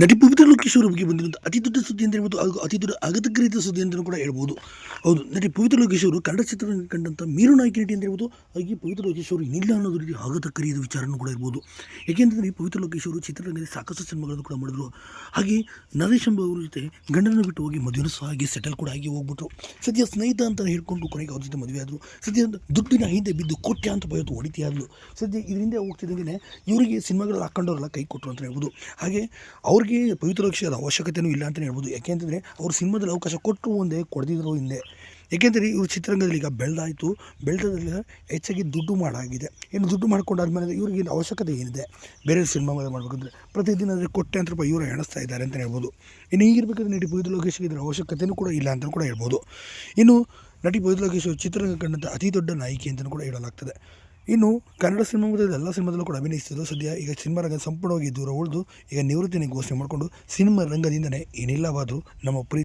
ನಟಿ ಪವಿತ್ರ ಲೋಕೇಶ್ ಅವರ ಬಗ್ಗೆ ಬಂದಿರುವಂಥ ಅತಿ ದೊಡ್ಡ ಸುದ್ದಿ ಅಂತ ಹೇಳ್ಬೋದು, ಹಾಗೂ ಅತಿ ದೊಡ್ಡ ಆಘಾತಕರಿತ ಸುದ್ದಿ ಅಂತಲೂ ಕೂಡ ಹೇಳ್ಬೋದು. ಹೌದು, ನಟಿ ಪವಿತ್ರ ಲೋಕೇಶ್ ಅವರು ಕನ್ನಡ ಚಿತ್ರರಂಗ ಕಂಡಂಥ ಮೀರು ನಾಯಕಿ ನಟಿ ಅಂತ ಹೇಳ್ಬೋದು, ಹಾಗೆ ಪವಿತ್ರ ಲೋಕೇಶ್ ಅವರು ಇಲ್ಲ ಅನ್ನೋದು ರೀತಿ ಆಘಾತಕಾರಿಯಾದ ವಿಚಾರನೂ ಕೂಡ ಇರ್ಬೋದು ಏಕೆಂದರೆ ಪವಿತ್ರ ಲೋಕೇಶ್ ಅವರು ಚಿತ್ರರಂಗದಲ್ಲಿ ಸಾಕಷ್ಟು ಸಿನಿಮಾಗಳನ್ನು ಕೂಡ ಮಾಡಿದ್ರು. ಹಾಗೆ ನರೇಶ್ ಎಂಬ ಅವರ ಜೊತೆ ಗಂಡನ ಬಿಟ್ಟು ಹೋಗಿ ಮದುವೆ ಸಹ ಹಾಗೆ ಸೆಟಲ್ ಕೂಡ ಆಗಿ ಹೋಗ್ಬಿಟ್ರು. ಸದ್ಯ ಸ್ನೇಹಿತ ಅಂತ ಹೇಳ್ಕೊಂಡು ಕೊನೆಗೆ ಅವ್ರ ಜೊತೆ ಮದುವೆ ಆದರು. ಸದ್ಯ ದುಡ್ಡಿನ ಹಿಂದೆ ಬಿದ್ದು ಕೋಟ್ಯ ಅಂತ ಬಯೋದು ಹೊಡಿತಿ ಆದ್ಲು ಸದ್ಯ ಇದರಿಂದ ಹೋಗ್ತಿದ್ದಂಗೆ ಇವರಿಗೆ ಸಿನಿಮಾಗಳಲ್ಲಿ ಹಾಕೊಂಡವ್ರೆಲ್ಲ ಕೈ ಕೊಟ್ಟರು ಅಂತ ಹೇಳ್ಬೋದು. ಹಾಗೆ ಅವ್ರಿಗೆ ಪವಿತ್ರ ಅವಶ್ಯಕತೆಯೂ ಇಲ್ಲ ಅಂತಲೇ ಹೇಳ್ಬೋದು. ಯಾಕೆಂತಂದರೆ ಅವ್ರು ಸಿನಿಮಾದಲ್ಲಿ ಅವಕಾಶ ಕೊಟ್ಟರು ಒಂದೇ ಕೊಡದಿದ್ರು ಹಿಂದೆ. ಏಕೆಂದರೆ ಇವರು ಚಿತ್ರರಂಗದಲ್ಲಿ ಈಗ ಬೆಳೆದಾಯಿತು. ಬೆಳೆದಲ್ಲಿ ಹೆಚ್ಚಾಗಿ ದುಡ್ಡು ಮಾಡಾಗಿದೆ. ಏನು ದುಡ್ಡು ಮಾಡ್ಕೊಂಡಾದ್ಮೇಲೆ ಇವ್ರಿಗೆ ಅವಶ್ಯಕತೆ ಏನಿದೆ? ಬೇರೆ ಸಿನಿಮಾ ಮಾಡಬೇಕಂದ್ರೆ ಪ್ರತಿದಿನ ಆದರೆ ಕೊಟ್ಟೆ ಅಂತ ರೂಪಾಯಿ ಇವರು ಎಣಿಸ್ತಾ ಇದ್ದಾರೆ ಅಂತಲೇ ಹೇಳ್ಬೋದು. ಇನ್ನು ಈಗಿರ್ಬೇಕಾದ್ರೆ ನಟಿ ಪವಿತ್ರ ಲೋಕೇಶ್ಗೆ ಇದರ ಅವಶ್ಯಕತೆಯೂ ಕೂಡ ಇಲ್ಲ ಅಂತಲೂ ಕೂಡ ಹೇಳ್ಬೋದು. ಇನ್ನು ನಟಿ ಪವಿತ್ರ ಲೋಕೇಶ್ ಚಿತ್ರರಂಗ ಕಂಡಂಥ ಅತಿ ದೊಡ್ಡ ನಾಯಕಿ ಅಂತಲೂ ಕೂಡ ಹೇಳಲಾಗ್ತದೆ. ಇನ್ನು ಕನ್ನಡ ಸಿನಿಮಾ ಮತ್ತು ಎಲ್ಲ ಸಿನಿಮಾದಲ್ಲೂ ಕೂಡ ಅಭಿನಯಿಸಿದ್ರು. ಸದ್ಯ ಈಗ ಸಿನಿಮಾ ರಂಗ ಸಂಪೂರ್ಣವಾಗಿ ದೂರ ಉಳಿದು ಈಗ ನಿವೃತ್ತಿನ ಘೋಷಣೆ ಮಾಡಿಕೊಂಡು ಸಿನಿಮಾ ರಂಗದಿಂದನೇ ಏನಿಲ್ಲವಾದರೂ ನಮ್ಮ ಪ್ರೀತಿ